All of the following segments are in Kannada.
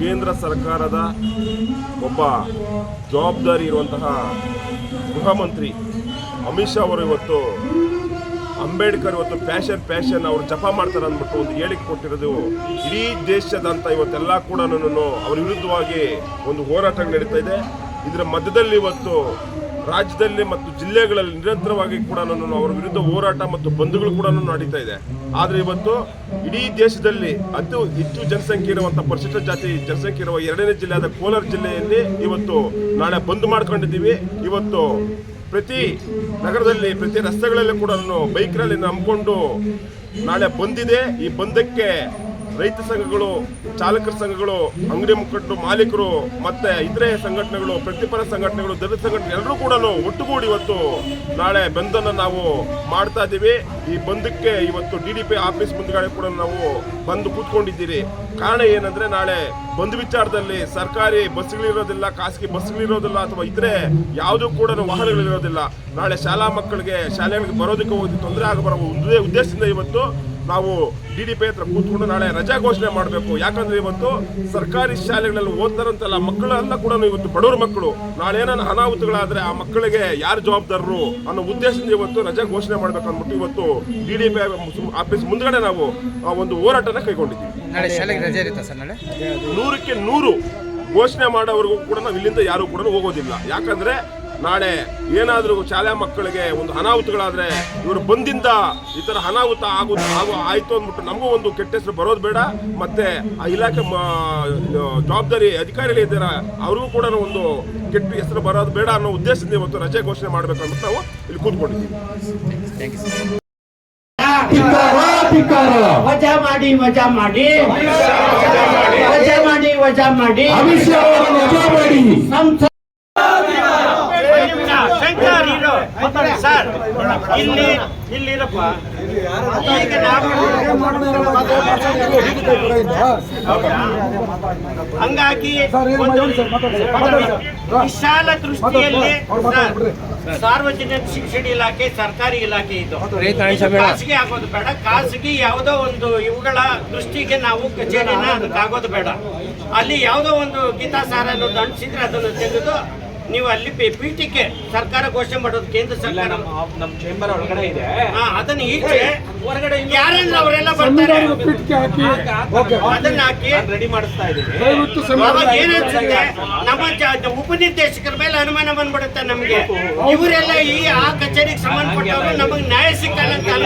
ಕೇಂದ್ರ ಸರ್ಕಾರದ ಒಬ್ಬ ಜವಾಬ್ದಾರಿ ಇರುವಂತಹ ಗೃಹ ಮಂತ್ರಿ ಅಮಿತ್ ಶಾ ಅವರು ಇವತ್ತು ಅಂಬೇಡ್ಕರ್ ಇವತ್ತು ಫ್ಯಾಷನ್ ಫ್ಯಾಷನ್ ಅವರು ಜಪ ಮಾಡ್ತಾರೆ ಅಂದ್ಬಿಟ್ಟು ಒಂದು ಹೇಳಿಕೆ ಕೊಟ್ಟಿರೋದು. ಇಡೀ ದೇಶದಂತ ಇವತ್ತೆಲ್ಲ ಕೂಡ ಅವರ ವಿರುದ್ಧವಾಗಿ ಒಂದು ಹೋರಾಟ ನಡೀತಾ ಇದೆ. ಇದರ ಮಧ್ಯದಲ್ಲಿ ಇವತ್ತು ರಾಜ್ಯದಲ್ಲಿ ಮತ್ತು ಜಿಲ್ಲೆಗಳಲ್ಲಿ ನಿರಂತರವಾಗಿ ಕೂಡ ನಾನು ಅವರ ವಿರುದ್ಧ ಹೋರಾಟ ಮತ್ತು ಬಂಧುಗಳು ಕೂಡ ನಡೀತಾ ಇದೆ. ಆದರೆ ಇವತ್ತು ಇಡೀ ದೇಶದಲ್ಲಿ ಅತಿ ಹೆಚ್ಚು ಜನಸಂಖ್ಯೆ ಇರುವಂಥ ಪರಿಶಿಷ್ಟ ಜಾತಿ ಜನಸಂಖ್ಯೆ ಇರುವ ಎರಡನೇ ಜಿಲ್ಲೆಯಾದ ಕೋಲಾರ ಜಿಲ್ಲೆಯಲ್ಲಿ ಇವತ್ತು ನಾಳೆ ಬಂದ್ ಮಾಡ್ಕೊಂಡಿದ್ದೀವಿ. ಇವತ್ತು ಪ್ರತಿ ನಗರದಲ್ಲಿ, ಪ್ರತಿ ರಸ್ತೆಗಳಲ್ಲಿ ಕೂಡ ಬೈಕ್ ರ್ಯಾಲಿ ನಂಬಿಕೊಂಡು ನಾಳೆ ಬಂದಿದೆ. ಈ ಬಂದಕ್ಕೆ ರೈತ ಸಂಘಗಳು, ಚಾಲಕರ ಸಂಘಗಳು, ಅಂಗಡಿ ಮುಖಂಡರು, ಮಾಲೀಕರು, ಮತ್ತೆ ಇತರೆ ಸಂಘಟನೆಗಳು, ಪ್ರತಿಪರ ಸಂಘಟನೆಗಳು, ದಲಿತ ಸಂಘಟನೆ ಎಲ್ಲರೂ ಕೂಡ ಒಟ್ಟುಗೂಡಿ ಇವತ್ತು ನಾಳೆ ಬಂದನ್ನು ನಾವು ಮಾಡ್ತಾ ಇದ್ದೀವಿ. ಈ ಬಂದಕ್ಕೆ ಇವತ್ತು ಡಿ ಡಿ ಪಿ ಆಫೀಸ್ ಮುಂದ್ಗಡೆ ಕೂಡ ನಾವು ಬಂದು ಕೂತ್ಕೊಂಡಿದ್ದೀರಿ. ಕಾರಣ ಏನಂದ್ರೆ ನಾಳೆ ಬಂದ್ ವಿಚಾರದಲ್ಲಿ ಸರ್ಕಾರಿ ಬಸ್ಗಳಿರೋದಿಲ್ಲ, ಖಾಸಗಿ ಬಸ್ಗಳಿರೋದಿಲ್ಲ ಅಥವಾ ಇತರೆ ಯಾವುದೂ ಕೂಡ ವಾಹನಗಳಿರೋದಿಲ್ಲ. ನಾಳೆ ಶಾಲಾ ಮಕ್ಕಳಿಗೆ, ಶಾಲೆಗಳಿಗೆ ಬರೋದಕ್ಕೆ ಹೋಗಿ ತೊಂದರೆ ಆಗಬಾರ ಒಂದೇ ಉದ್ದೇಶದಿಂದ ಇವತ್ತು ನಾವು ಡಿ ಡಿ ಪಿ ಹತ್ರ ಕೂತ್ಕೊಂಡು ನಾಳೆ ರಜಾ ಘೋಷಣೆ ಮಾಡಬೇಕು. ಯಾಕಂದ್ರೆ ಇವತ್ತು ಸರ್ಕಾರಿ ಶಾಲೆಗಳಲ್ಲಿ ಓದ್ತಾರಂತಲ್ಲ ಮಕ್ಕಳೆಲ್ಲ ಕೂಡ ಇವತ್ತು ಬಡವರ ಮಕ್ಕಳು. ನಾಳೆ ಏನಾನ ಅನಾಹುತಗಳಾದ್ರೆ ಆ ಮಕ್ಕಳಿಗೆ ಯಾರು ಜವಾಬ್ದಾರರು ಅನ್ನೋ ಉದ್ದೇಶದಿಂದ ಇವತ್ತು ರಜಾ ಘೋಷಣೆ ಮಾಡ್ಬೇಕು ಅಂದ್ಬಿಟ್ಟು ಇವತ್ತು ಡಿ ಡಿ ಪಿ ಆಫೀಸ್ ಮುಂದ್ಗಡೆ ನಾವು ಆ ಒಂದು ಹೋರಾಟನ ಕೈಗೊಂಡಿದ್ದೀವಿ. ನಾಳೆ ಶಾಲೆಗೆ ರಜೆ ಇರುತ್ತಾ ಸರ್ ನಾಳೆ? ನೂರಕ್ಕೆ ನೂರು ಘೋಷಣೆ ಮಾಡೋವರೆಗೂ ಕೂಡ ನಾವು ಇಲ್ಲಿಂದ ಯಾರು ಕೂಡ ಹೋಗೋದಿಲ್ಲ. ಯಾಕಂದ್ರೆ ನಾಳೆ ಏನಾದರೂ ಶಾಲೆ ಮಕ್ಕಳಿಗೆ ಒಂದು ಅನಾಹುತಗಳಾದ್ರೆ ಇವರು ಬಂದಿಂದ ಈ ಥರ ಅನಾಹುತ ಆಗು ಆಗು ಆಯಿತು ಅಂದ್ಬಿಟ್ಟು ನಮಗೂ ಒಂದು ಕೆಟ್ಟ ಹೆಸರು ಬರೋದು ಬೇಡ. ಮತ್ತೆ ಆ ಇಲಾಖೆ ಮ- ಜವಾಬ್ದಾರಿ ಅಧಿಕಾರಿಗಳು ಇದ್ದಾರ ಅವ್ರಿಗೂ ಕೂಡ ಒಂದು ಕೆಟ್ಟ ಹೆಸರು ಬರೋದು ಬೇಡ ಅನ್ನೋ ಉದ್ದೇಶದಿಂದ ಇವತ್ತು ರಜೆ ಘೋಷಣೆ ಮಾಡಬೇಕು ಅಂತ ನಾವು ಇಲ್ಲಿ ಕೂತ್ಕೊಂಡಿದ್ದೀವಿ. ವಜಾ ಮಾಡಿ ವಜಾ ಮಾಡಿ. ವಜಾ ಮಾಡಿ ವಜಾ ಮಾಡಿ ಅಮಿತ್ ಶಾ ಅವರನ್ನು ವಜಾ ಮಾಡಿ ಸಂಸತ್ ಶಂಕರ್ ಇರು. ಸರ್ ಇಲ್ಲಿ ಇಲ್ಲಿರಪ್ಪ ಈಗ ನಾವು ಹಂಗಾಗಿ ಒಂದು ವಿಶಾಲ ದೃಷ್ಟಿಯಲ್ಲಿ ಸರ್, ಸಾರ್ವಜನಿಕ ಶಿಕ್ಷಣ ಇಲಾಖೆ ಸರ್ಕಾರಿ ಇಲಾಖೆ ಇದು. ಖಾಸಗಿ ಆಗೋದು ಬೇಡ. ಖಾಸಗಿ ಯಾವುದೋ ಒಂದು ಇವುಗಳ ದೃಷ್ಟಿಗೆ ನಾವು ಕಚೇರಿನ ಅದಕ್ಕಾಗೋದು ಬೇಡ. ಅಲ್ಲಿ ಯಾವುದೋ ಒಂದು ಗೀತಾ ಸಾರ ಅನ್ನೋದು ಅಂಟಿಸಿದ್ರೆ ಅದನ್ನು ತೆಗೆದು ನೀವು ಅಲ್ಲಿ ಪಿ- ಪೀಠಕ್ಕೆ ಸರ್ಕಾರ ಘೋಷಣೆ ಮಾಡೋದು ಕೇಂದ್ರ ಸರ್ಕಾರ. ನಮ್ಮ ಚೇಂಬರ್ ಒಳಗಡೆ ಇದೆ. ಹಾ, ಅದನ್ನ ಈಚೆ ಹೊರಗಡೆ ಯಾರನ್ನ ಅವರೆಲ್ಲ ಬರ್ತಾರೆ? ಅದನ್ನ ಹಾಕಿ. ರೆಡಿ ಮಾಡಿಸ್ತಾ ಇದ್ದೀವಿ ನಮ್ಮ ಜ- ಉಪನಿರ್ದೇಶಕರ ಮೇಲೆ ಅನುಮಾನ ಬಂದ್ಬಿಡುತ್ತೆ ನಮ್ಗೆ. ಇವರೆಲ್ಲ ಈ ಆ ಕಚೇರಿಗೆ ಸಂಬಂಧಪಟ್ಟವರು ನಮಗೆ ನ್ಯಾಯ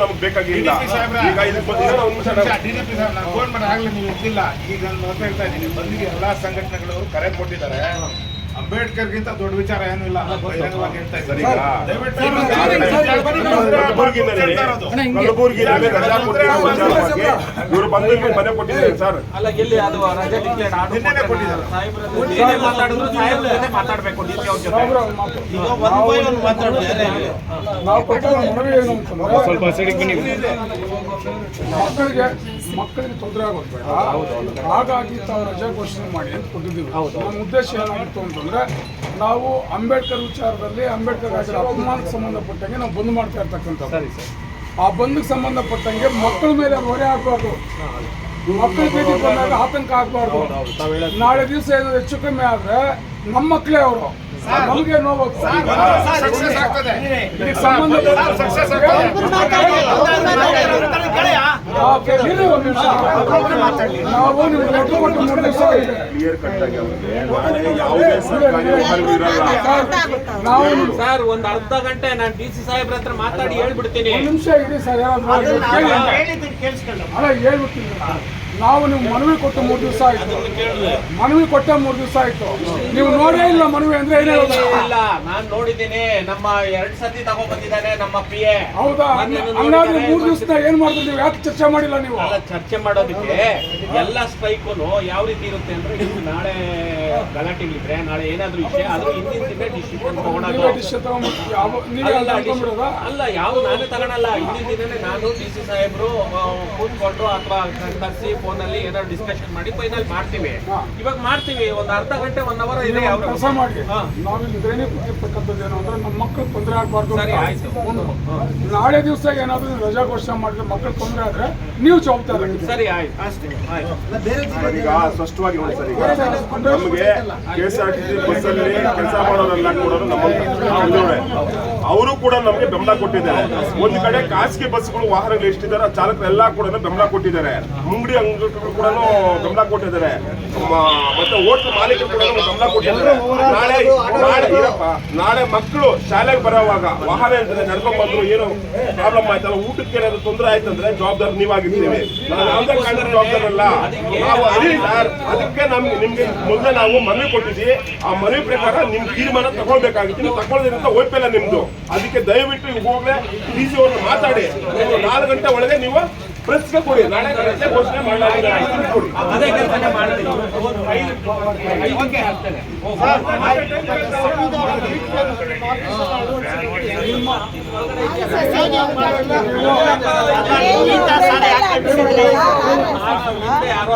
ನಮ್ಗೆ ಈಗ ಇದಕ್ಕೆ ನಾನು ಫೋನ್ ಮಾಡಿ ಆಗ್ಲಿ ನೀವು ಇರ್ಲಿಲ್ಲ. ಈಗ ನಾನು ನೋಡ್ತಾ ಹೇಳ್ತಾ ಇದ್ದೀನಿ. ಬಂದಿಗೆ ಎಲ್ಲಾ ಸಂಘಟನೆಗಳು ಕರೆ ಕೊಟ್ಟಿದ್ದಾರೆ. ಅಂಬೇಡ್ಕರ್ಗಿಂತ ದೊಡ್ಡ ವಿಚಾರ ಏನು ಇಲ್ಲ. ಬಹಿರಂಗವಾಗಿ ಹೇಳ್ತಾ ಇದ್ದಾರೆ ಇವರು ಬಂದು ಮನೆ ಕೊಟ್ಟಿದ್ದಾರೆ ಸರ್. ಅಲ್ಲ ಎಲ್ಲಿ ಅದು ರಜೆ ಡಿಕ್ಲೇರ್ ನಿನ್ನೆನೆ ಕೊಟ್ಟಿದ್ದಾರೆ. ಏನೇ ಮಾತಾಡಿದ್ರು ಸಾಹೇಬ್ರ ಜೊತೆ ಮಾತಾಡ್ಬೇಕು ಡಿ ಸಿ ಅವ್ರ ಜೊತೆ. ಈಗ ಒಂದು ಬೈ ಒಂದು ಮಾತಾಡೋದು ನಾವು ಕೊಟ್ಟಿರೋ ಮನವಿ ಏನು ಅಂತಂದ್ರೆ ಸ್ವಲ್ಪ ಮಕ್ಕಳಿಗೆ ಮಕ್ಕಳಿಗೆ ತೊಂದರೆ ಆಗೋದು ಬೇಡ ಹಾಗಾಗಿ ತಾವು ರಜಾ ಘೋಷಣೆ ಮಾಡಿ ಅಂತ ಕೊಟ್ಟಿದ್ದೀವಿ ನಮ್ಮ ಉದ್ದೇಶ ಏನಾಗಿತ್ತು ಅಂತಂದ್ರೆ ನಾವು ಅಂಬೇಡ್ಕರ್ ವಿಚಾರದಲ್ಲಿ ಅಂಬೇಡ್ಕರ್ ಆಗಿರೋ ಅಪಮಾನಕ್ಕೆ ಸಂಬಂಧಪಟ್ಟಂಗೆ ನಾವು ಬಂದ್ ಮಾಡ್ತಾ ಇರ್ತಕ್ಕಂಥ ಆ ಬಂದ್ಗೆ ಸಂಬಂಧಪಟ್ಟಂಗೆ ಮಕ್ಕಳ ಮೇಲೆ ಹೊರೆ ಹಾಕಬಾರ್ದು ಮಕ್ಕಳ ಭೇಟಿ ಬಂದಾಗ ಆತಂಕ ಆಗಬಾರ್ದು ನಾಳೆ ದಿವಸ ಏನಾದ್ರು ಹೆಚ್ಚು ಕಮ್ಮಿ ಆದ್ರೆ ನಮ್ಮ ಮಕ್ಕಳೇ ಅವರು ನಮಗೆ ನೋವು ಸಕ್ಸಸ್ ಆಗ್ತದೆ ಇದಕ್ಕೆ ಸಂಬಂಧ ಸಕ್ಸಸ್ ಆಗ್ತದೆ ಓಕೆ, ಇರಿ ಒಂದು ನಿಮಿಷ. ನಾವು ನಿಮ್ಗೆ ಲೆಟ್ರ್ ಕೊಟ್ಟು ಮೂರು ದಿವಸ ಆಗಿದೆ. ಕ್ಲಿಯರ್ ಕಟ್ ಆಗಿ ಅವ್ರಿಗೆ ನಾಳೆ ಯಾವುದೇ ಸರ್ಕಾರಿ ವ್ಯವಹಾರಗಳು ಸರ್, ನಾವು ನಿಮ್ಗೆ ಸರ್ ಒಂದ್ ಅರ್ಧ ಗಂಟೆ ನಾನು ಡಿ ಸಿ ಸಾಹೇಬ್ರ ಹತ್ರ ಮಾತಾಡಿ ಹೇಳ್ಬಿಡ್ತೀನಿ. ಒಂದು ನಿಮಿಷ ಇರಿ ಸರ್ ಅಲ್ಲ ಹೇಳ್ಬಿಡ್ತೀನಿ. ನಾವು ನೀವು ಮನವಿ ಕೊಟ್ಟು ಮೂರು ದಿವಸ ಆಯ್ತು. ಮನವಿ ಕೊಟ್ಟ ಮೂರು ದಿವಸ ಆಯ್ತು. ನೀವು ನೋಡೇ ಇಲ್ಲ ಮನವಿ ಅಂದ್ರೆ ಏನೇ ಇಲ್ಲ. ನಾನು ನೋಡಿದ್ದೀನಿ. ನಮ್ಮ ಎರಡ್ ಸತಿ ತಗೋ ಬಂದಿದ್ದಾನೆ ನಮ್ಮ ಪಿ ಎ ಹೌದಾ? ಹಂಗಾದ್ರೆ ಮೂರು ದಿವಸ ಏನ್ ಮಾಡ್ತೀವಿ ನೀವು? ಯಾಕೆ ಚರ್ಚೆ ಮಾಡಿಲ್ಲ ನೀವು? ಚರ್ಚೆ ಮಾಡೋದಕ್ಕೆ ಎಲ್ಲ ಸ್ಟ್ರೈಕ್ ಯಾವ ರೀತಿ ಇರುತ್ತೆ ಅಂದ್ರೆ ನಾಳೆ ಗಲಾಟೆಗಳಿದ್ರೆ ನಾಳೆ ಏನಾದ್ರೂ ವಿಷಯ ಹಿಂದಿನ ದಿನ ತಗೊಳೋದು ಅಲ್ಲ, ಯಾವ ನಾನೇ ತಗೊಳಲ್ಲ ಹಿಂದಿನ ದಿನನೇ ನಾನು ಡಿ ಸಿ ಸಾಹೇಬ್ರು ಕೂತ್ಕೊಂಡು ಅಥವಾ ಕರೆಸಿ ಫೋನಲ್ಲಿ ಏನಾದ್ರು ಡಿಸ್ಕಷನ್ ಮಾಡಿ ಫೈನಲ್ ಮಾಡ್ತೀವಿ ಇವಾಗ ಮಾಡ್ತೀವಿ ಒಂದ್ ಅರ್ಧ ಗಂಟೆ ಒನ್ ಅವರ್ ಇದೆ ಅವ್ರು ಕೆಲಸ ಮಾಡಿ ಹಾ. ನಾವಿಲ್ಲಿ ಇದ್ರೇನೆ ಕೂತಿರ್ತಕ್ಕಂಥದ್ದು ಏನು ಅಂದ್ರೆ ನಮ್ಮ ಮಕ್ಕಳು ತೊಂದರೆ ಆಗಬಾರ್ದು ಸರಿ, ಆಯ್ತು. ನಾಳೆ ದಿವಸ ಏನಾದ್ರು ರಜಾ ಘೋಷಣೆ ಮಾಡಿದ್ರೆ ಮಕ್ಕಳು ತೊಂದರೆ ಆದ್ರೆ ನೀವು ಜವಾಬ್ದಾರ ಸರಿ ಆಯ್ತು ಆಯ್ತು ಸರ್, ಈಗ ಸ್ಪಷ್ಟವಾಗಿ ನೋಡಿ ಸರ್ ಈಗ ನಮಗೆ K S R T C ಬಸ್ಸಲ್ಲಿ ಕೆಲಸ ಮಾಡೋರೆಲ್ಲ ಕೂಡ ನಮ್ಮ ಅವರು ಕೂಡ ನಮಗೆ ಬೆಂಬಲ ಕೊಟ್ಟಿದ್ದಾರೆ. ಒಂದು ಕಡೆ ಖಾಸಗಿ ಬಸ್ಗಳು ವಾಹನಗಳು ಎಷ್ಟಿದ್ದಾರೆ ಆ ಚಾಲಕರೆಲ್ಲ ಕೂಡ ಬೆಂಬಲ ಕೊಟ್ಟಿದ್ದಾರೆ. ಮುಂಗಡಿ ಅಂಗಡಿಗಳು ಕೂಡ ಬೆಂಬಲ ಕೊಟ್ಟಿದ್ದಾರೆ. ಮತ್ತೆ ಹೋಟ್ಲ್ ಮಾಲೀಕರು ಕೂಡ ಬೆಂಬಲ ಕೊಟ್ಟಿದ್ದಾರೆ. ನಾಳೆ ನಾಳೆ ಮಕ್ಕಳು ಶಾಲೆಗೆ ಬರೋವಾಗ ವಾಹನ ಇರ್ತದೆ ನಡ್ಕೊಂಡ್ ಬಂದ್ರು ಏನು ಪ್ರಾಬ್ಲಮ್ ಆಯ್ತಲ್ಲ? ಊಟಕ್ಕೆ ಏನಾದ್ರು ತೊಂದರೆ ಆಯ್ತಂದ್ರೆ ಜವಾಬ್ದಾರಿ ನೀವಾಗಿರ್ತೀವಿ. ನಾವು ಯಾವುದೇ ಕಾರಣದ ಜವಾಬ್ದಾರಿ ಅಲ್ಲ. ನಾವು ಅದಕ್ಕೆ ನಮ್ಗೆ ನಿಮ್ಗೆ ಮೊದಲೇ ನಾವು ಮನವಿ ಕೊಟ್ಟಿದ್ವಿ ಆ ಮನವಿ ಪ್ರಕಾರ ನಿಮ್ ತೀರ್ಮಾನ ತಗೊಳ್ಬೇಕಾಗಿತ್ತು ನೀವು ತಗೊಳ್ಳೋದ್ರಿಂದ ಒಪ್ಪಿಲ್ಲ ನಿಮ್ದು ಅದಕ್ಕೆ ದಯವಿಟ್ಟು ಹೋಗ್ಲೆ ಡಿ ಸಿ ಅವ್ರನ್ನ ಮಾತಾಡಿ ನೀವು ನಾಲ್ಕು ಗಂಟೆ ಒಳಗೆ ನೀವು ಪ್ರೆಸ್ಗೆ ಕೊಡಿ ನಾಳೆ ಗಂಟೆ ಘೋಷಣೆ ಮಾಡಿ ಯಾರೋ